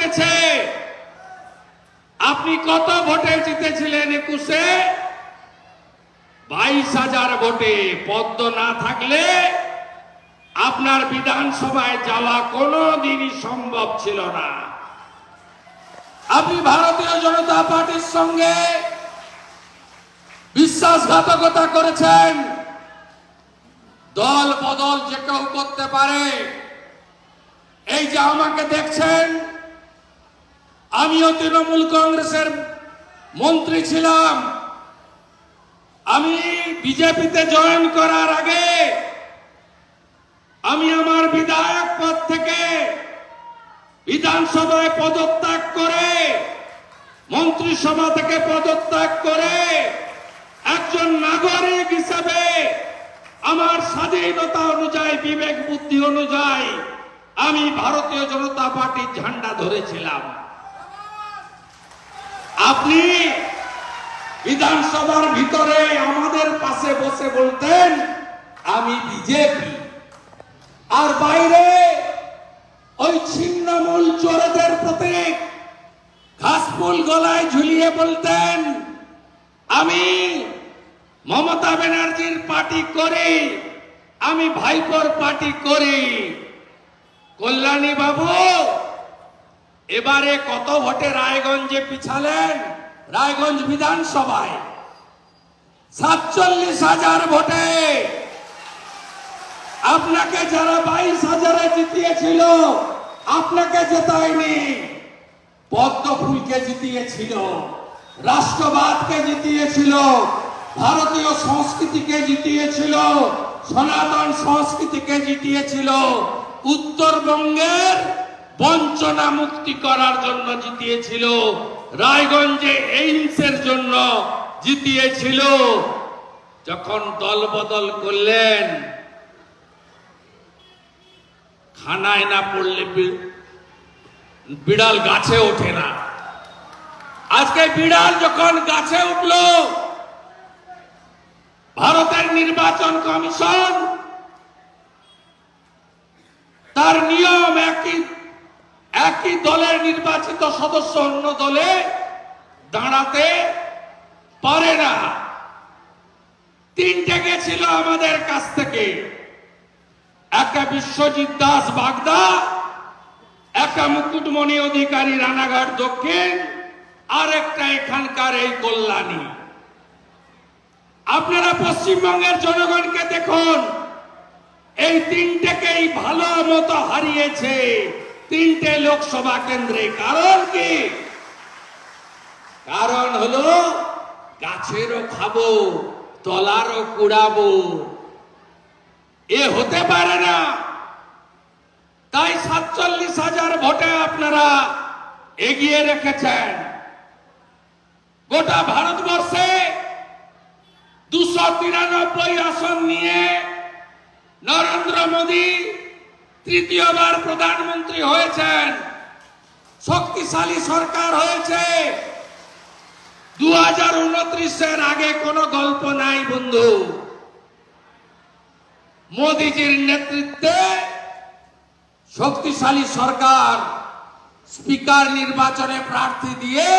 জিতেছে আপনি কত ভোটে জিতেছিলেন একুশে? বাইশ হাজার ভোটে। পদ্ম না থাকলে আপনার বিধানসভায় যাওয়া কোনো দিনই সম্ভব ছিল না। আপনি ভারতীয় জনতা পার্টির সঙ্গে বিশ্বাসঘাতকতা করেছেন। দল বদল যে কেউ করতে পারে। এই যে আমাকে দেখছেন আমিও তৃণমূল কংগ্রেসের মন্ত্রী ছিলাম। আমি বিজেপিতে জয়েন করার আগে আমি আমার বিধায়ক পদ থেকে বিধানসভায় পদত্যাগ করে, মন্ত্রিসভা থেকে পদত্যাগ করে একজন নাগরিক হিসাবে আমার স্বাধীনতা অনুযায়ী, বিবেক বুদ্ধি অনুযায়ী আমি ভারতীয় জনতা পার্টির ঝান্ডা ধরেছিলাম। আপনি বিধানসভার ভিতরে আমাদের পাশে বসে বলতেন, আমি বিজেপি। আর বাইরে ওই ছিন্নমূল চোরদের প্রতীক ঘাসফুল গলায় ঝুলিয়ে বলতেন, আমি মমতা ব্যানার্জির পার্টি করি, আমি ভাইপোর পার্টি করি। কল্যাণী বাবু এবারে কত ভোটে রায়গঞ্জে পিছালেন? রায়গঞ্জ বিধানসভায়। সাতচল্লিশ হাজার ভোটে। আপনাকে যারা বাইশ হাজারে জিতিয়েছিল, আপনাকে জেতায়নি। পদ্ম ফুলকে জিতিয়েছিল, রাষ্ট্রবাদকে জিতিয়েছিল, ভারতীয় সংস্কৃতিকে জিতিয়েছিল, সনাতন সংস্কৃতিকে জিতিয়েছিল। উত্তরবঙ্গের বঞ্চনা মুক্তি করার জন্য জিতিয়েছিল। রায়গঞ্জে এইমসের জন্য জিতিয়েছিল। যখন দল বদল করলেন, খানায় না পড়লে বিড়াল গাছে ওঠে না। আজকে বিড়াল যখন গাছে উঠল, ভারতের নির্বাচন কমিশন তার নিয়ম একই একই দলের নির্বাচিত সদস্য অন্য দলে দাঁড়াতে পারে না। তিনটে গেছিল আমাদের কাছ থেকে। একটা বিশ্বজিৎ দাস বাগদা, একটা মুকুটমণি অধিকারী রানাঘাট দক্ষিণ, আর একটা এখানকার এই কল্যাণী। আপনারা পশ্চিমবঙ্গের জনগণকে দেখুন, এই তিনটেকেই ভালো মতো হারিয়েছে। তিনটে লোকসভা কেন্দ্রে কারণ কি? কারণ হলো গাছেরও খাব, তলারও কুড়াবো। এ হতে পারে না। তাই সাতচল্লিশ হাজার ভোটে আপনারা এগিয়ে রেখেছেন। গোটা ভারতবর্ষে দুশো তিরানব্বই আসন নিয়ে নরেন্দ্র মোদী তৃতীয়বার প্রধানমন্ত্রী হয়েছেন। শক্তিশালী সরকার হয়েছে। দু হাজার উনত্রিশের আগে কোনো গল্প নাই, বন্ধু। মোদিজির নেতৃত্বে শক্তিশালী সরকার স্পিকার নির্বাচনে প্রার্থী দিয়ে